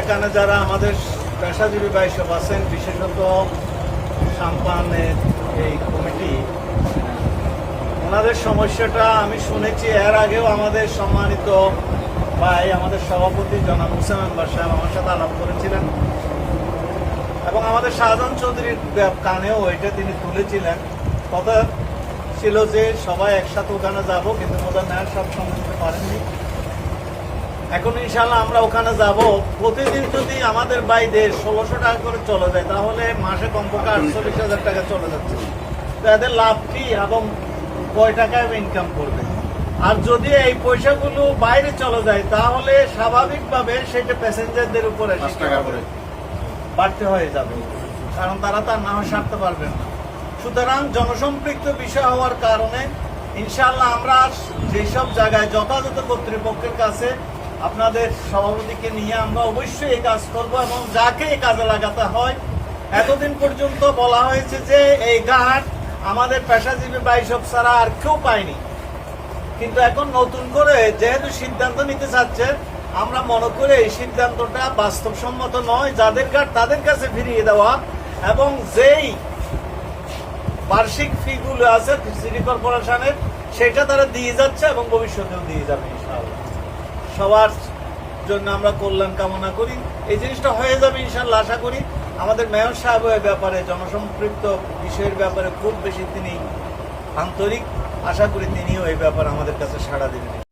এখানে যারা আমাদের পেশাজীবী বাইশব আছেন, বিশেষত সাম্পানের এই কমিটি, ওনাদের সমস্যাটা আমি শুনেছি। এর আগেও আমাদের সম্মানিত ভাই, আমাদের সভাপতি জনাব হুসেন সাহেব আমার সাথে আলাপ করেছিলেন। এবং আমাদের শাহজাহান চৌধুরীর কানেও এটা তিনি তুলেছিলেন। কথা ছিল যে সবাই একসাথে ওখানে যাব, কিন্তু মোদার মেয়ার সব দিতে পারেননি। এখন ইনশাল্লাহ আমরা ওখানে যাব। প্রতিদিন যদি আমাদের বাইদের ষোলোশো টাকা করে চলে যায় তাহলে মাসে কমপক্ষে আটচল্লিশ হাজার টাকা চলে যাচ্ছে। তো এদের লাভ কি এবং কয় টাকায় ইনকাম করবে? আর যদি এই পয়সাগুলো বাইরে চলে যায় তাহলে স্বাভাবিকভাবে সেটা প্যাসেঞ্জারদের উপরে পাঁচ টাকা করে। বাড়তে হয়ে যাবে। কারণ তারা তার নাম সারতে পারবেন না। সুতরাং জনসম্পৃক্ত বিষয় হওয়ার কারণে ইনশাল্লাহ আমরা যেসব জায়গায় যথাযথ কর্তৃপক্ষের কাছে আপনাদের সভাপতিকে নিয়ে আমরা অবশ্যই এই কাজ করব এবং যাকে এই কাজে লাগাতে হয়, এতদিন পর্যন্ত বলা হয়েছে যে এই ঘাট আমাদের পেশাজীবী বাইশক ছাড়া আর কেউ পায়নি। কিন্তু এখন নতুন করে যেহেতু সিদ্ধান্ত নিতে চাচ্ছে, আমরা মনে করি এই সিদ্ধান্তটা বাস্তবসম্মত নয়, যাদের কার্ড তাদের কাছে ফিরিয়ে দেওয়া এবং যেই বার্ষিক ফিগুলো আছে সিটি কর্পোরেশনের সেটা তারা দিয়ে যাচ্ছে এবং ভবিষ্যতেও দিয়ে যাবে সবার জন্য আমরা কল্যাণ কামনা করি। এই জিনিসটা হয়ে যাবে ইনশাল্লাহ আশা করি। আমাদের মেয়র সাহেবের ব্যাপারে, জনসম্পৃক্ত বিষয়ের ব্যাপারে খুব বেশি তিনি আন্তরিক। আশা করি তিনিও এই ব্যাপারে আমাদের কাছে সাড়া দেবেন।